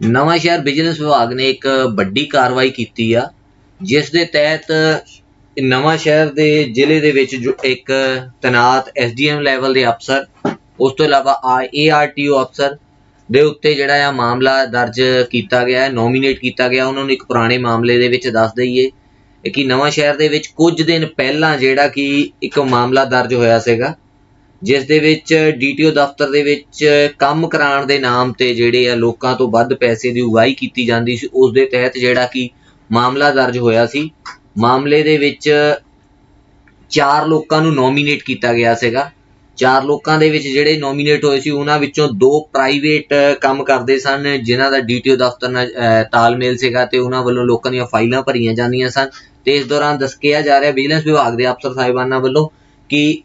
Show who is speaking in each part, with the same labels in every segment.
Speaker 1: ਨਵਾਂ ਸ਼ਹਿਰ ਵਿਜੀਲੈਂਸ ਵਿਭਾਗ ਨੇ ਇੱਕ ਵੱਡੀ ਕਾਰਵਾਈ ਕੀਤੀ ਆ, ਜਿਸ ਦੇ ਤਹਿਤ ਨਵਾਂ ਸ਼ਹਿਰ ਦੇ ਜ਼ਿਲ੍ਹੇ ਦੇ ਵਿੱਚ ਜੋ ਇੱਕ ਤਨਾਤ ਐਸਡੀਐਮ ਲੈਵਲ ਦੇ ਅਫਸਰ, ਉਸ ਤੋਂ ਇਲਾਵਾ ਏਆਰਟੀਓ ਅਫਸਰ ਦੇ ਉੱਤੇ ਜਿਹੜਾ ਆ ਮਾਮਲਾ ਦਰਜ ਕੀਤਾ ਗਿਆ ਹੈ ਨੋਮੀਨੇਟ ਕੀਤਾ ਗਿਆ। ਉਹਨਾਂ ਨੂੰ ਇੱਕ ਪੁਰਾਣੇ ਮਾਮਲੇ ਦੇ ਵਿੱਚ ਦੱਸ ਦਈਏ ਕਿ ਨਵਾਂ ਸ਼ਹਿਰ ਦੇ ਵਿੱਚ ਕੁਝ ਦਿਨ ਪਹਿਲਾਂ ਜਿਹੜਾ ਕਿ ਇੱਕ ਮਾਮਲਾ ਦਰਜ ਹੋਇਆ ਸੀਗਾ। ਜਿਸ ਦੇ ਵਿੱਚ ਡੀਟੀਓ ਦਫ਼ਤਰ ਦੇ ਵਿੱਚ ਕੰਮ ਕਰਾਉਣ ਦੇ ਨਾਮ ਤੇ ਜਿਹੜੇ ਆ ਲੋਕਾਂ ਤੋਂ ਵੱਧ ਪੈਸੇ ਦੀ ਉਗਾਈ ਕੀਤੀ ਜਾਂਦੀ ਸੀ, ਉਸ ਦੇ ਤਹਿਤ ਜਿਹੜਾ ਕਿ ਮਾਮਲਾ ਦਰਜ ਹੋਇਆ ਸੀ। ਮਾਮਲੇ ਦੇ ਵਿੱਚ ਚਾਰ ਲੋਕਾਂ ਨੂੰ ਨੋਮੀਨੇਟ ਕੀਤਾ ਗਿਆ ਸੀਗਾ। ਚਾਰ ਲੋਕਾਂ ਦੇ ਵਿੱਚ ਜਿਹੜੇ ਨੋਮੀਨੇਟ ਹੋਏ ਸੀ, ਉਹਨਾਂ ਵਿੱਚੋਂ ਦੋ ਪ੍ਰਾਈਵੇਟ ਕੰਮ ਕਰਦੇ ਸਨ, ਜਿਨ੍ਹਾਂ ਦਾ ਡੀਟੀਓ ਦਫ਼ਤਰ ਨਾਲ ਤਾਲਮੇਲ ਸੀਗਾ ਤੇ ਉਹਨਾਂ ਵੱਲੋਂ ਲੋਕਾਂ ਦੀਆਂ ਫਾਈਲਾਂ ਭਰੀਆਂ ਜਾਂਦੀਆਂ ਸਨ। ਤੇ ਇਸ ਦੌਰਾਨ ਦੱਸਿਆ ਜਾ ਰਿਹਾ, ਵਿਜੀਲੈਂਸ ਵਿਭਾਗ ਦੇ ਅਫਸਰ ਸਾਹਿਬਾਨਾਂ ਵੱਲੋਂ ਕਿ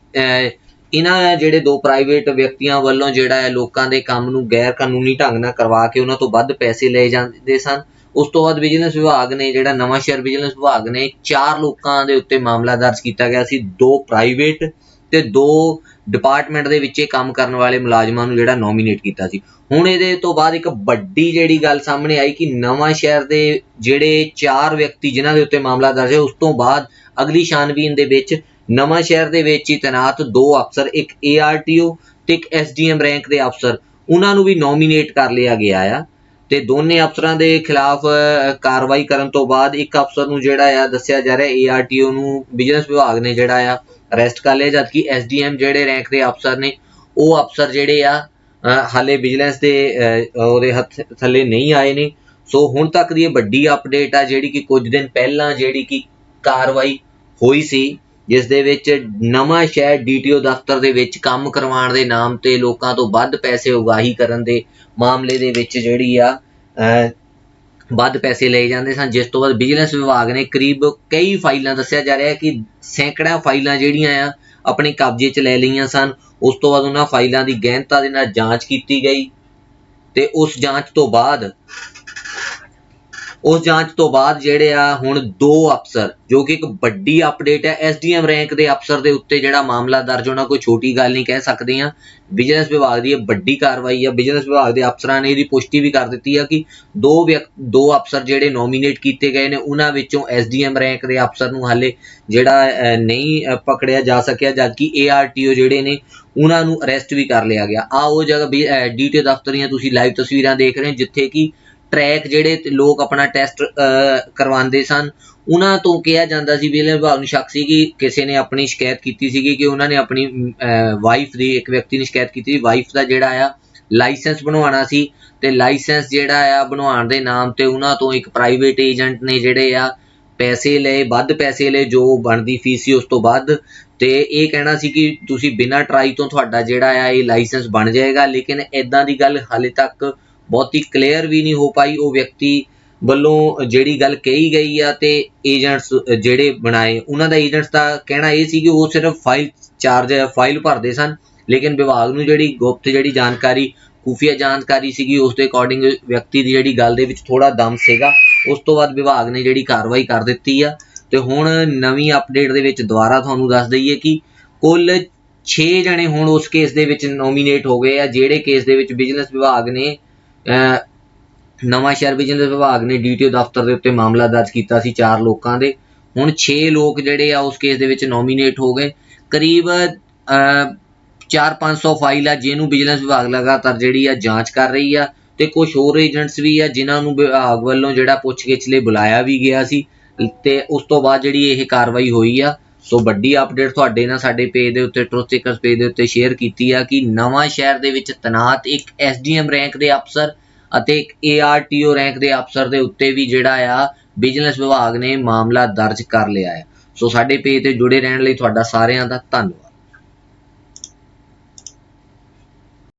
Speaker 1: ਇਹਨਾਂ ਜਿਹੜੇ ਦੋ ਪ੍ਰਾਈਵੇਟ ਵਿਅਕਤੀਆਂ ਵੱਲੋਂ ਜਿਹੜਾ ਹੈ ਲੋਕਾਂ ਦੇ ਕੰਮ ਨੂੰ ਗੈਰ ਕਾਨੂੰਨੀ ਢੰਗ ਨਾਲ ਕਰਵਾ ਕੇ ਉਹਨਾਂ ਤੋਂ ਵੱਧ ਪੈਸੇ ਲਏ ਜਾਂਦੇ ਸਨ। ਉਸ ਤੋਂ ਬਾਅਦ ਵਿਜੀਲੈਂਸ ਵਿਭਾਗ ਨੇ ਜਿਹੜਾ ਨਵਾਂ ਸ਼ਹਿਰ ਵਿਜੀਲੈਂਸ ਵਿਭਾਗ ਨੇ ਚਾਰ ਲੋਕਾਂ ਦੇ ਉੱਤੇ ਮਾਮਲਾ ਦਰਜ ਕੀਤਾ ਗਿਆ ਸੀ। ਦੋ ਪ੍ਰਾਈਵੇਟ ਤੇ ਦੋ ਡਿਪਾਰਟਮੈਂਟ ਦੇ ਵਿੱਚ ਇਹ ਕੰਮ ਕਰਨ ਵਾਲੇ ਮੁਲਾਜ਼ਮਾਂ ਨੂੰ ਜਿਹੜਾ ਨੋਮੀਨੇਟ ਕੀਤਾ ਸੀ। ਹੁਣ ਇਹਦੇ ਤੋਂ ਬਾਅਦ ਇੱਕ ਵੱਡੀ ਜਿਹੜੀ ਗੱਲ ਸਾਹਮਣੇ ਆਈ ਕਿ ਨਵਾਂ ਸ਼ਹਿਰ ਦੇ ਜਿਹੜੇ ਚਾਰ ਵਿਅਕਤੀ ਜਿਨ੍ਹਾਂ ਦੇ ਉੱਤੇ ਮਾਮਲਾ ਦਰਜ ਹੈ, ਉਸ ਤੋਂ ਬਾਅਦ ਅਗਲੀ ਛਾਨਬੀਨ ਦੇ ਵਿੱਚ ਨਵਾਂ ਸ਼ਹਿਰ ਦੇ ਵਿੱਚ ਹੀ ਤੈਨਾਤ ਦੋ ਅਫਸਰ, ਇੱਕ ਏਆਰਟੀਓ ਤੇ ਇੱਕ ਐਸਡੀਐਮ ਰੈਂਕ ਦੇ ਅਫਸਰ, ਉਹਨਾਂ ਨੂੰ ਵੀ ਨੋਮੀਨੇਟ ਕਰ ਲਿਆ ਗਿਆ ਆ। ਤੇ ਦੋਨੇ ਅਫਸਰਾਂ ਦੇ ਖਿਲਾਫ ਕਾਰਵਾਈ ਕਰਨ ਤੋਂ ਬਾਅਦ ਇੱਕ ਅਫਸਰ ਨੂੰ ਜਿਹੜਾ ਆ, ਦੱਸਿਆ ਜਾ ਰਿਹਾ ਏਆਰਟੀਓ ਨੂੰ ਬਿਜ਼ਨਸ ਵਿਭਾਗ ਨੇ ਜਿਹੜਾ ਆ ਅਰੈਸਟ ਕਰ ਲਿਆ ਜਦਕਿ ਐਸਡੀਐਮ ਜਿਹੜੇ ਰੈਂਕ ਦੇ ਅਫਸਰ ਨੇ, ਉਹ ਅਫਸਰ ਜਿਹੜੇ ਆ ਹਾਲੇ ਵਿਜੀਲੈਂਸ ਦੇ ਉਹਦੇ ਹੱਥ, ਥੱਲੇ ਨਹੀਂ ਆਏ ਨੇ। ਸੋ ਹੁਣ ਤੱਕ ਦੀ ਇਹ ਵੱਡੀ ਅਪਡੇਟ ਆ, ਜਿਹੜੀ ਕਿ ਕੁਝ ਦਿਨ ਪਹਿਲਾਂ ਜਿਹੜੀ ਕਿ ਕਾਰਵਾਈ ਹੋਈ ਸੀ, ਜਿਸ ਦੇ ਵਿੱਚ ਨਵਾਂ ਸ਼ਹਿਰ ਡੀਟੀਓ ਦਫ਼ਤਰ ਦੇ ਵਿੱਚ ਕੰਮ ਕਰਵਾਉਣ ਦੇ ਨਾਮ ਤੇ ਲੋਕਾਂ ਤੋਂ ਵੱਧ ਪੈਸੇ ਉਗਾਹੀ ਕਰਨ ਦੇ ਮਾਮਲੇ ਦੇ ਵਿੱਚ ਜਿਹੜੀ ਆ ਵੱਧ ਪੈਸੇ ਲਏ ਜਾਂਦੇ ਸਨ। ਜਿਸ ਤੋਂ ਬਾਅਦ ਵਿਜੀਲੈਂਸ ਵਿਭਾਗ ਨੇ ਕਰੀਬ ਕਈ ਫਾਈਲਾਂ ਦੱਸਿਆ ਜਾ ਰਿਹਾ ਹੈ ਕਿ ਸੈਂਕੜਿਆਂ ਫਾਈਲਾਂ ਜਿਹੜੀਆਂ ਆ, ਆਪਣੇ ਕਬਜ਼ੇ 'ਚ ਲੈ ਲਈਆਂ ਸਨ। ਉਸ ਤੋਂ ਬਾਅਦ ਉਹਨਾਂ ਫਾਈਲਾਂ ਦੀ ਗਹਿਨਤਾ ਦੇ ਨਾਲ ਜਾਂਚ ਕੀਤੀ ਗਈ ਤੇ ਉਸ ਜਾਂਚ ਤੋਂ ਬਾਅਦ ਉਸ ਜਾਂਚ ਤੋਂ ਬਾਅਦ ਜਿਹੜੇ ਆ ਹੁਣ ਦੋ ਅਫਸਰ, ਜੋ ਕਿ ਇੱਕ ਵੱਡੀ ਅਪਡੇਟ ਹੈ ਐਸਡੀਐਮ ਰੈਂਕ ਦੇ ਅਫਸਰ ਦੇ ਉੱਤੇ ਜਿਹੜਾ ਮਾਮਲਾ ਦਰਜ ਹੋਣਾ ਕੋਈ ਛੋਟੀ ਗੱਲ ਨਹੀਂ ਕਹਿ ਸਕਦੇ ਆ ਬਿਜ਼ਨਸ ਵਿਭਾਗ ਦੀ ਇਹ ਵੱਡੀ ਕਾਰਵਾਈ ਆ। ਬਿਜ਼ਨਸ ਵਿਭਾਗ ਦੇ ਅਫਸਰਾਂ ਨੇ ਇਹਦੀ ਪੁਸ਼ਟੀ ਵੀ ਕਰ ਦਿੱਤੀ ਆ ਕਿ ਦੋ ਵਿਅਕ- ਦੋ ਅਫਸਰ ਜਿਹੜੇ ਨੋਮੀਨੇਟ ਕੀਤੇ ਗਏ ਨੇ, ਉਹਨਾਂ ਵਿੱਚੋਂ ਐਸਡੀਐਮ ਰੈਂਕ ਦੇ ਅਫਸਰ ਨੂੰ ਹਾਲੇ ਜਿਹੜਾ ਨਹੀਂ ਪਕੜਿਆ ਜਾ ਸਕਿਆ, ਜਦਕਿ ਏਆਰਟੀਓ ਜਿਹੜੇ ਨੇ, ਉਹਨਾਂ ਨੂੰ ਅਰੈਸਟ ਵੀ ਕਰ ਲਿਆ ਗਿਆ। ਆ ਉਹ ਜਗ੍ਹਾ ਡੀਟੀਓ ਦਫ਼ਤਰੀਆਂ ਤੁਸੀਂ ਲਾਈਵ ਤਸਵੀਰਾਂ ਦੇਖ ਰਹੇ ਹੋ, ਜਿੱਥੇ ਕਿ ਟਰੈਕ ਜਿਹੜੇ ਲੋਕ ਆਪਣਾ ਟੈਸਟ ਕਰਵਾਉਂਦੇ ਸਨ, ਉਹਨਾਂ ਤੋਂ ਕਿਹਾ ਜਾਂਦਾ ਸੀ ਬਿਜਲੀ ਵਿਭਾਗ ਨੂੰ ਸ਼ੱਕ ਸੀ ਕਿ ਕਿਸੇ ਨੇ ਆਪਣੀ ਸ਼ਿਕਾਇਤ ਕੀਤੀ ਸੀਗੀ ਕਿ ਉਹਨਾਂ ਨੇ ਆਪਣੀ ਵਾਈਫ ਦੀ, ਇੱਕ ਵਿਅਕਤੀ ਨੇ ਸ਼ਿਕਾਇਤ ਕੀਤੀ ਸੀ ਵਾਈਫ ਦਾ ਜਿਹੜਾ ਆ ਲਾਇਸੈਂਸ ਬਣਵਾਉਣਾ ਸੀ ਤੇ ਲਾਇਸੈਂਸ ਜਿਹੜਾ ਆ ਬਣਵਾਉਣ ਦੇ ਨਾਮ ਤੇ ਉਹਨਾਂ ਤੋਂ ਇੱਕ ਪ੍ਰਾਈਵੇਟ ਏਜੰਟ ਨੇ ਜਿਹੜੇ ਆ, ਪੈਸੇ ਲਏ, ਵੱਧ ਪੈਸੇ ਲਏ, ਜੋ ਬਣਦੀ ਫੀਸ ਸੀ ਉਸ ਤੋਂ ਵੱਧ ਤੇ ਇਹ ਕਹਿਣਾ ਸੀ ਕਿ ਤੁਸੀਂ ਬਿਨਾਂ ਟਰਾਈ ਤੋਂ ਤੁਹਾਡਾ ਜਿਹੜਾ ਆ ਇਹ ਲਾਇਸੈਂਸ ਬਣ ਜਾਏਗਾ, ਲੇਕਿਨ ਇਦਾਂ ਦੀ ਗੱਲ ਹਾਲੇ ਤੱਕ ਬਹੁਤੀ ਕਲੀਅਰ ਵੀ ਨਹੀਂ ਹੋ ਪਾਈ ਉਹ ਵਿਅਕਤੀ ਵੱਲੋਂ ਜਿਹੜੀ ਗੱਲ ਕਹੀ ਗਈ ਆ ਤੇ ਏਜੰਟਸ ਜਿਹੜੇ ਬਣਾਏ, ਉਹਨਾਂ ਦਾ ਏਜੰਟਸ ਦਾ ਕਹਿਣਾ ਇਹ ਸੀ ਕਿ ਉਹ ਸਿਰਫ ਫਾਈਲ ਚਾਰਜ ਫਾਈਲ ਭਰਦੇ ਸਨ, ਲੇਕਿਨ ਵਿਭਾਗ ਨੂੰ ਜਿਹੜੀ ਗੁਪਤ ਜਿਹੜੀ ਜਾਣਕਾਰੀ, ਖੁਫੀਆ ਜਾਣਕਾਰੀ ਸੀਗੀ, ਉਸ ਦੇ ਅਕੋਰਡਿੰਗ ਵਿਅਕਤੀ ਦੀ ਜਿਹੜੀ ਗੱਲ ਦੇ ਵਿੱਚ ਥੋੜਾ ਦਮ ਸੀਗਾ, ਉਸ ਤੋਂ ਬਾਅਦ ਵਿਭਾਗ ਨੇ ਜਿਹੜੀ ਕਾਰਵਾਈ ਕਰ ਦਿੱਤੀ ਆ। ਤੇ ਹੁਣ ਨਵੀਂ ਅਪਡੇਟ ਦੇ ਵਿੱਚ ਦੁਬਾਰਾ ਤੁਹਾਨੂੰ ਦੱਸ ਦਈਏ ਕਿ ਕੁੱਲ 6 ਜਣੇ ਹੁਣ ਉਸ ਕੇਸ ਦੇ ਵਿੱਚ ਨੋਮੀਨੇਟ ਹੋ ਗਏ ਆ, ਜਿਹੜੇ ਕੇਸ ਦੇ ਵਿੱਚ ਬਿਜ਼ਨਸ ਵਿਭਾਗ ਨੇ ਨਵਾਂ ਸ਼ਹਿਰ ਵਿਜੀਲੈਂਸ ਵਿਭਾਗ ਨੇ ਡੀਟੀਓ ਦਫ਼ਤਰ ਦੇ ਉੱਤੇ ਮਾਮਲਾ ਦਰਜ ਕੀਤਾ ਸੀ ਚਾਰ ਲੋਕਾਂ ਦੇ। ਹੁਣ 6 ਲੋਕ ਜਿਹੜੇ ਆ ਉਸ ਕੇਸ ਦੇ ਵਿੱਚ ਨੋਮੀਨੇਟ ਹੋ ਗਏ। ਕਰੀਬ 4-500 ਫਾਈਲ ਆ ਜਿਹਨੂੰ ਵਿਜੀਲੈਂਸ ਵਿਭਾਗ ਲਗਾਤਾਰ ਜਿਹੜੀ ਆ ਜਾਂਚ ਕਰ ਰਹੀ ਆ ਤੇ ਕੁਝ ਹੋਰ ਏਜੰਟਸ ਵੀ ਆ ਜਿਨ੍ਹਾਂ ਨੂੰ ਵਿਭਾਗ ਵੱਲੋਂ ਜਿਹੜਾ ਪੁੱਛਗਿੱਛ ਲਈ ਬੁਲਾਇਆ ਵੀ ਗਿਆ ਸੀ। ਤੇ ਉਸ ਤੋਂ ਬਾਅਦ ਜਿਹੜੀ ਇਹ ਕਾਰਵਾਈ ਹੋਈ ਆ ਸੋ ਵੱਡੀ ਅਪਡੇਟ ਤੁਹਾਡੇ ਨਾਲ ਸਾਡੇ ਪੇਜ ਦੇ ਉੱਤੇ ਟਰੁਥ ਸੀਕਰਸ ਪੇਜ ਦੇ ਉੱਤੇ ਸ਼ੇਅਰ ਕੀਤੀ ਆ ਕਿ ਨਵਾਂ ਸ਼ਹਿਰ ਦੇ ਵਿੱਚ ਤਨਾਤ ਇੱਕ ਐਸਡੀਐਮ ਰੈਂਕ ਦੇ ਅਫਸਰ ਅਤੇ ਇੱਕ ਏਆਰਟੀਓ ਰੈਂਕ ਦੇ ਅਫਸਰ ਦੇ ਉੱਤੇ ਵੀ ਜਿਹੜਾ ਆ ਬਿਜ਼ਨਸ ਵਿਭਾਗ ਨੇ ਮਾਮਲਾ ਦਰਜ ਕਰ ਲਿਆ ਹੈ ਸੋ ਸਾਡੇ ਪੇਜ ਤੇ ਜੁੜੇ ਰਹਿਣ ਲਈ ਤੁਹਾਡਾ ਸਾਰਿਆਂ ਦਾ ਧੰਨਵਾਦ।